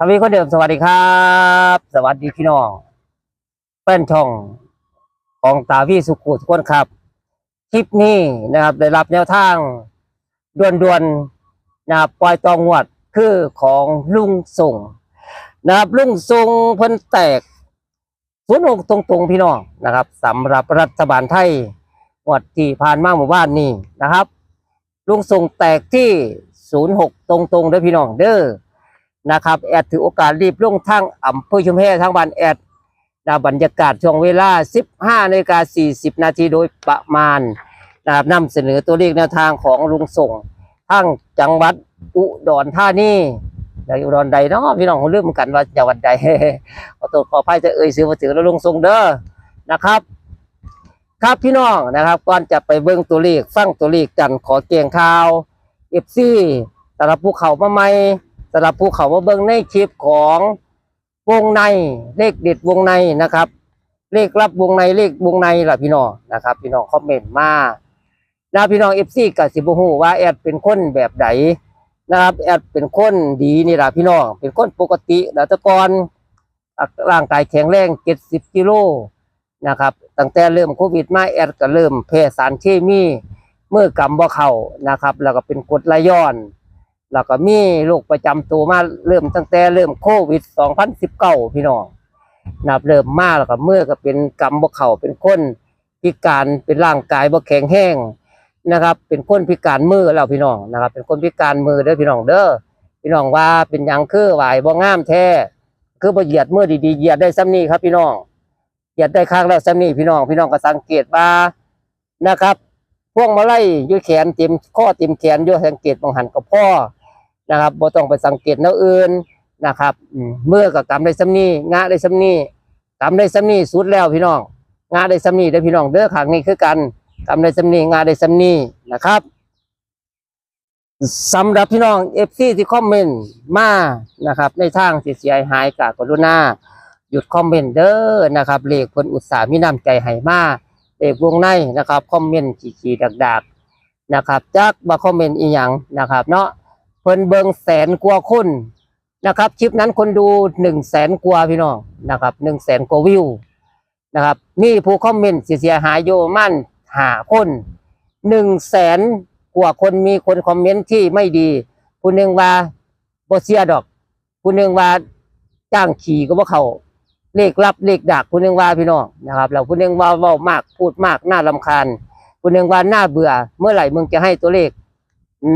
ทวีคนเดิมสวัสดีครับ สวัสดีพี่น้องแฟนช่องของตาวีสุขุทุกคนครับ คลิปนี้นะครับได้รับแนวทางด่วนๆนะครับปล่อยตองงวดคือของลุงส่งนะครับลุงส่งเพิ่นแตกศูนย์หกตรงๆพี่น้องนะครับสำหรับรัฐบาลไทยงวดที่ผ่านมาหมู่บ้านนี้นะครับ ลุงส่งแตกที่ศูนย์หกตรงๆเด้อพี่น้องเด้อ นะครับแอดถือโอกาสรีบลงทางอำเภอชุมแพทางบ้านแอดนะบรรยากาศช่วงเวลา 15นาฬิกา40 นาทีโดยประมาณนะครับนำเสนอตัวเลขแนวทางของลุงส่งทางจังหวัดอุดรธานีในอุดรใดเนาะพี่น้องเขาเริ่มกันว่าจังหวัดใดขอตัวขออภัยจะเอ่ยซื้อมาถือแล้วลุงส่งเด้อนะครับ ครับพี่น้องนะครับก่อนจะไปเบิ่งตัวเลขฟังตัวเลขกันขอเกียงข่าวเอฟซีสำหรับภูเขามาใหม่ำหรับภูเขามาเบิ้งในคลิปของวงในเลขเด็ดวงในนะครับ เลขรับวงในเลขวงในล่ะพี่น้องนะครับ พี่น้องคอมเมนต์มานะพี่น้องเอฟซีกับสิบหูว่าแอดเป็นคนแบบไหนนะครับแอดเป็นคนดีนี่ล่ะพี่น้องเป็นคนปกตินะแตะกอนร่างกายแข็งแรงเจ็ดสิบกิโลนะครับตั้งแต่เริ่มโควิดมาแอดก็เริ่มแพ้สารเคมีเมื่อกำบ่เข่านะครับ แล้วก็เป็นกดไหลย้อน แล้วก็มีโรคประจำตัวมาเริ่มตั้งแต่เริ่มโควิด 2019 พี่น้องนับเริ่มมาแล้วก็เมื่อก็เป็นกรรมบ่เข่าเป็นคนพิการเป็นร่างกายบ่แข็งแห้งนะครับ เป็นคนพิการมือแล้วพี่น้องนะครับ เป็นคนพิการมือเด้อพี่น้องเด้อพี่น้องว่าเป็นยังคือไหวบ่งามแท้คือบ่เหยียดมือดีๆเหยียดได้ซ้ำนี้ครับ พี่น้องเหยียดได้ข้างแล้วซ้ำนี้พี่น้อง พี่น้องก็สังเกตว่านะครับ พวงมาลัยยู่แขนเต็มข้อเต็มแขนยู่สังเกตบางหันกับพ่อนะครับบ่ต้องไปสังเกตแนวอื่นนะครับเมื่อกับกำได้ซ้ำนีงาได้ซ้ำนี้กำได้ซ้ำนีสุดแล้วพี่น้องงาได้ซ้ำนี้เด้พี่น้องเด้อขางนี้คือกันกำได้ซ้ำนีงาได้ซ้ำนีนะครับสำหรับพี่น้องเอฟซีที่คอมเมนต์มานะครับ ในทางที่เสียหายกับกรุณาหยุดคอมเมนต์เด้อนะครับเลขคนอุตสาห์มีน้ำใจให้มา เลขวงในนะครับคอมเมนต์ขี้ๆดักๆนะครับจักมาคอมเมนต์อีหยังนะครับ เนาะเพิ่นเบิงแสนกว่าคนนะครับคลิปนั้นคนดูหนึ่งแสนกว่าพี่น้องนะครับหนึ่งแสนกว่าวิวนะครับนี่ผู้คอมเมนต์เสียหายโยมั่นหาคนหนึ่งแสนกว่าคนมีคนคอมเมนต์ที่ไม่ดีผู้หนึ่งว่าบเสียดอกผู้หนึ่งว่าจ้างขี่ก็ว่าเขา เลขลับเลขดักผู้หนึ่งว่าพี่น้องนะครับแล้วผู้หนึ่งว่าว้ามากพูดมากน่ารำคาญผู้หนึ่งว่าน่าเบื่อ เมื่อไหร่มึงจะให้ตัวเลข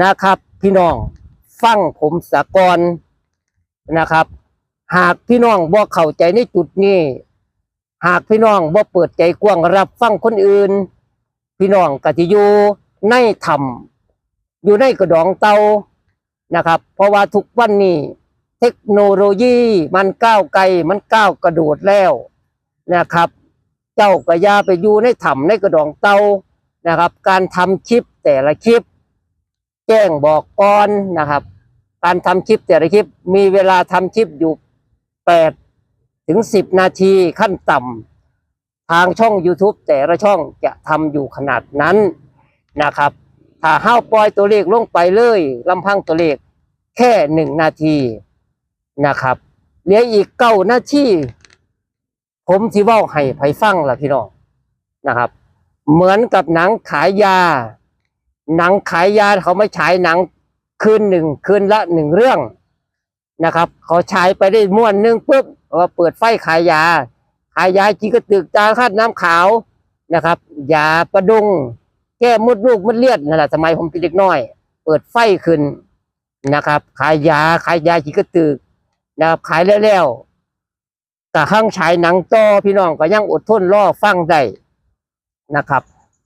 นะครับ พี่น้องฟังผมสะกอนนะครับ หากพี่น้องบ่เข้าใจในจุดนี้ หากพี่น้องบ่เปิดใจกว้างรับฟังคนอื่น พี่น้องก็จะอยู่ในธรรมอยู่ในกระดองเตานะครับ เพราะว่าทุกวันนี้ เทคโนโลยีมันก้าวไกลมันก้าวกระโดดแล้วนะครับ เจ้าก็อย่าไปอยู่ในธรรมในกระดองเตานะครับ การทำคลิปแต่ละคลิป แจ้งบอกก่อนนะครับ การทำคลิปแต่ละคลิป มีเวลาทำคลิปอยู่แปดถึงสิบนาทีขั้นต่ำทางช่อง YouTube แต่ละช่องจะทำอยู่ขนาดนั้นนะครับถ้าห้าวปล่อยตัวเลขลงไปเลยลำพังตัวเลขแค่หนึ่งนาที นะครับเหลืออีกเก้าหน้าที่ผมสิเว้าให้ไผฟังล่ะพี่น้องนะครับ เหมือนกับหนังขายยา หนังขายยาเขาไม่ฉายหนังคืนหนึ่งคืนละหนึ่งเรื่องนะครับ เขาฉายไปได้ม้วนหนึ่งปุ๊บก็เปิดไฟขายยา ขายยาจีกระตึกจาคาดน้ำขาวนะครับยาประดุง แก้มดลูกมดเลือดนั่นแหละสมัยผมเป็นเด็กน้อย เปิดไฟขึ้นนะครับ ขายยาขายยาจีกระตึก นะครับขายแล้วๆกะข้างฉายหนังต่อพี่น้องก็ยังอดทนรอฟังได้นะครับ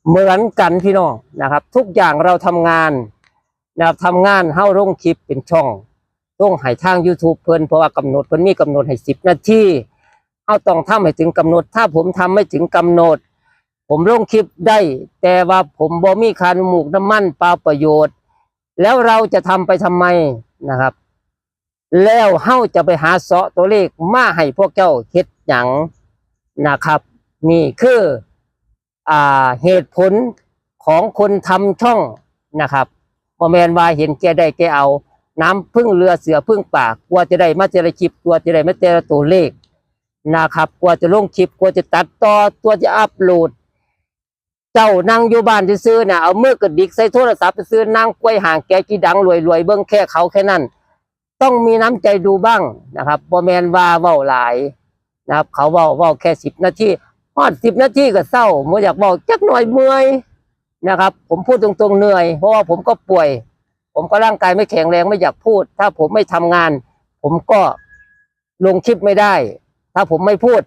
เหมือนกันพี่น้องนะครับ ทุกอย่างเราทำงานนะครับทำงานเฮ้าลงคลิปเป็นช่องต้องให้ทาง YouTube เพิ่นเพราะว่ากำหนดเพิ่นมีกำหนดให้สิบนาทีเอาต้องทำให้ถึงกำหนด ถ้าผมทำไม่ถึงกำหนด ผมลงคลิปได้ แต่ว่าผมบ่มีคานหมูกน้ำมันเปล่าประโยชน์ แล้วเราจะทำไปทำไมนะครับ แล้วเฮาจะไปหาเสาะตัวเลขมาให้พวกเจ้าเฮ็ดหยังนะครับ นี่คืออ่าเหตุผลของคนทำช่องนะครับบ่แมนว่าเห็นแกได้แกเอา น้ำพึ่งเรือเสือพึ่งป่ากกลัวจะได้มาเจรคลิปกลัวจะได้มาเจรตัวเลขนะครับกลัวจะลงคลิปกลัวจะตัดต่อตัวจะอัพโหลด เจ้านั่งอยู่บ้านซื้อๆน่ะเอามือกระดิกใส่โทรศัพท์ไปซื้อนั่งกล้วยห่างแกกี่ดังรวยรวยเบิ้งแค่เขาแค่นั้น ต้องมีน้ำใจดูบ้างนะครับบ่แมนว่าเว้าหลายนะครับ เขาเว้าเว้าแค่สิบนาทีฮอดสิบนาทีก็เศร้าบ่อยากเว้าจักหน่อยเมื่อยนะครับ ผมพูดตรงๆเหนื่อย เพราะว่าผมก็ป่วย ผมก็ร่างกายไม่แข็งแรงไม่อยากพูด ถ้าผมไม่ทำงาน ผมก็ลงคลิปไม่ได้ ถ้าผมไม่พูด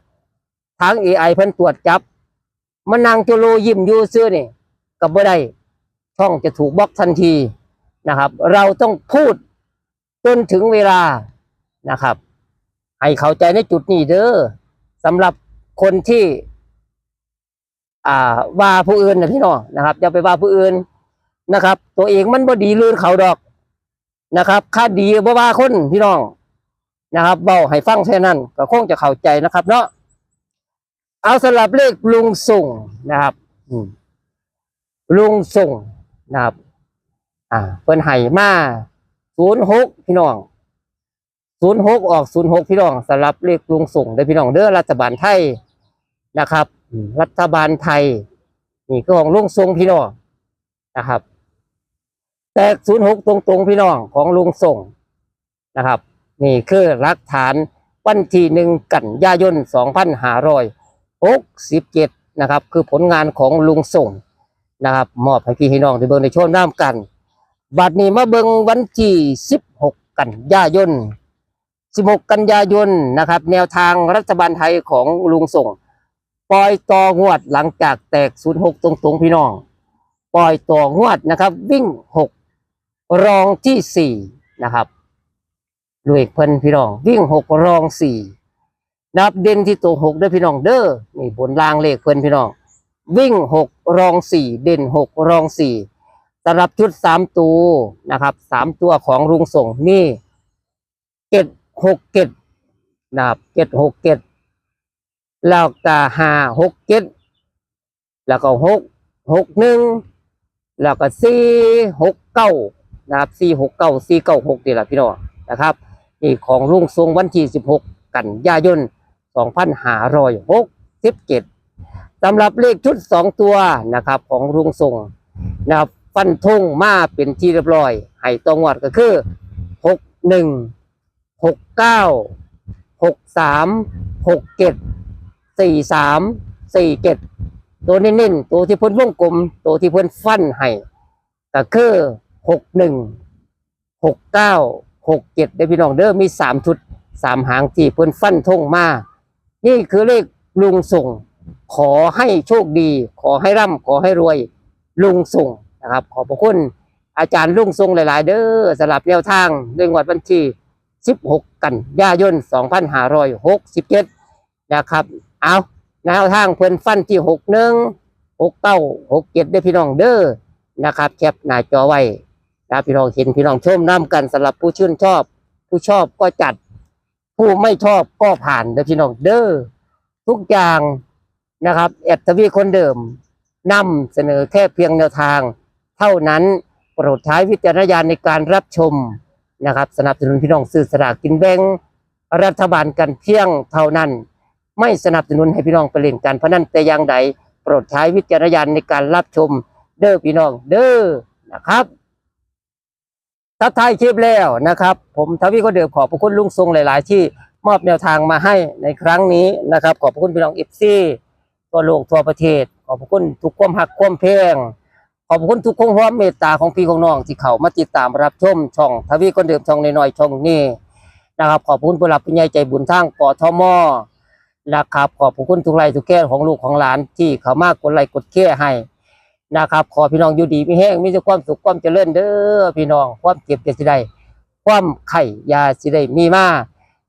ทาง AI เพิ่นตรวจจับมันนางจโลยิ้มยูซื้อนี่กับบ่ได้ช่องจะถูกบล็อกทันทีนะครับ เราต้องพูด จนถึงเวลานะครับ ให้เข้าใจในจุดนี้เด้อสำหรับคนที่ อ่าว่าผู้อื่นนะพี่น้องนะครับอย่าไปว่าผู้อื่นนะครับ ตัวเองมันบ่ดีลื่นเขาดอกนะครับค่าดีบ่ว่าคนพี่น้องนะครับเบาให้ฟังแค่นั้นก็คงจะเข้าใจนะครับ เนาะเอาสำหรับเลขลุงส่งนะครับลุงส่งนะครับ อ่าเพิ่นให้มา ศูนย์หกพี่น้องศูนย์หกออกศูนย์หกพี่น้องสำหรับเลขลุงส่งได้พี่น้องเด้อรัฐบาลไทยนะครับ รัฐบาลไทย นี่ก็ของลุงส่งพี่น้องนะครับ แต่ศูนย์หกตรงๆพี่น้องของลุงส่งนะครับ นี่คือหลักฐานวันที่หนึ่งกันยายนสองพันห้าร้อยหกสิบเจ็ดนะครับ คือผลงานของลุงส่งนะครับ มอบให้พี่น้องได้เบิ่งในช่วงน้ำกัน บัดนี้มาเบิงวันที่สิบหกกันยายนสิบหกกันยายนนะครับ แนวทางรัฐบาลไทยของลุงส่ง ปล่อยต่องวดหลังจากแตกศูนย์หกตรงๆพี่น้อง ปล่อยต่องวดนะครับ วิ่งหกรองที่สี่นะครับลุยเพิ่นพี่น้อง วิ่งหกรองสี่นับเด่นที่ตัวหกเด้อพี่น้องเด้อนี่บนล่างเลขเพิ่นพี่น้อง วิ่งหกรองสี่เด่นหกรองสี่ สำหรับชุดสามตัวนะครับสามตัวของลุงส่งนี่เจ็ดหกเจ็ดนะครับเจ็ดหกเจ็ดแล้วก็ห้าหกเจ็ดแล้วก็หกหกหนึ่งแล้วก็สี่หกเก้านะครับสี่หกเก้าสี่เก้าหกนี่แหละพี่น้องนะครับนี่ของลุงทรงวันที่สิบหกกันยายน2567สำหรับเลขชุด2ตัวนะครับของลุงทรงนะครับ ฟันธงมาเป็นที่เรียบร้อยให้ตรงวัดก็คือ61 69 63 67 43 47ตัวเน้นๆตัวที่เพ้นวงกลมตัวที่เพ้นฟันให้ก็คือ61 69 67ได้พี่น้องเด้อมี3ชุดสามหางที่เพิ่นฟันธงมา นี่คือเลขลุงส่ง ขอให้โชคดี ขอให้ร่ำขอให้รวย ลุงส่ง นะครับ ขอบพระคุณอาจารย์ลุงส่งหลาย ๆ เด้อสำหรับแนวทางเรื่องวัดวันที่ 16 กันยายน 2567 นะครับ เอาแนวทางเพิ่อนฟันที่ 61 69 67ได้พี่น้องเด้อนะครับแคปหน้าจอไว้นะพี่น้องเห็นพี่น้องชมน้ำกันสำหรับผู้ชื่นชอบ ผู้ชอบก็จัด ผู้ไม่ชอบก็ผ่านเด้อพี่น้องเด้อทุกอย่างนะครับแอดทวีคนเดิมนำเสนอแค่เพียงแนวทาง เท่านั้นโปรดใช้วิจารณญาณในการรับชมนะครับ สนับสนุนพี่น้องซื้อสลากกินแบ่งรัฐบาลกันเพียงเท่านั้น ไม่สนับสนุนให้พี่น้องไปเล่นการพนันแต่อย่างใดโปรดใช้วิจารณญาณในการรับชม เด้อพี่น้องเด้อนะครับทักทายคลิปแล้วนะครับ ผมทวีก็เดิมขอบพระคุณลุงทรงหลาย ๆ ที่มอบแนวทางมาให้ในครั้งนี้นะครับ ขอบพระคุณพี่น้องเอฟซีทั่วโลกทั่วประเทศ ขอบพระคุณทุกความหักความเพลง ขอบพระคุณทุกความเมตตาของพี่ของน้องที่เขามาติดตามรับชมช่องทวีก็เดิมช่องน้อยๆช่องนี้นะครับ ขอบคุณผู้หลักผู้ใหญ่ใจบุญทางกทมนะครับ ขอบพระคุณทุกไลค์ทุกแก้ของลูกของหลานที่เขามากกดไลค์กดแค่ให้นะครับ ขอพี่น้องอยู่ดีมีแห้งมีแต่ความสุขความเจริญเด้อพี่น้องความเจ็บจะสิได้ความไข่ยาสิได้มีมา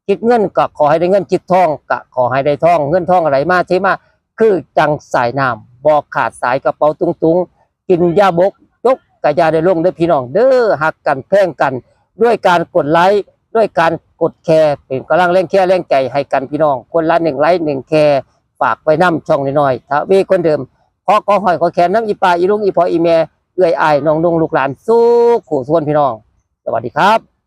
คิดเงินก็ขอให้ได้เงินคิดทองก็ขอให้ได้ทอง เงินทองอะไรมาเทมาคือจังสายน้ำบอกขาดสายกระเป๋าตุงตุงๆ กินยาบกยกกะยาได้ลงได้พี่น้อง เด้อหักกันแพ่งกัน ด้วยการกดไลค์ด้วยการกดแชร์เป็นกำลังแรงแค่แรงใจให้กันพี่น้อง คนละหนึ่งไลค์หนึ่งแชร์ฝากไปน้ำช่องน้อยๆถ้าเวคนเดิมขอก็หอยขอแขนน้ำอีปลาอีลุงอีพออีเมเอื้อยอายน้องนุ่งลูกหลานสู้ขู่ส่วนพี่น้อง สวัสดีครับ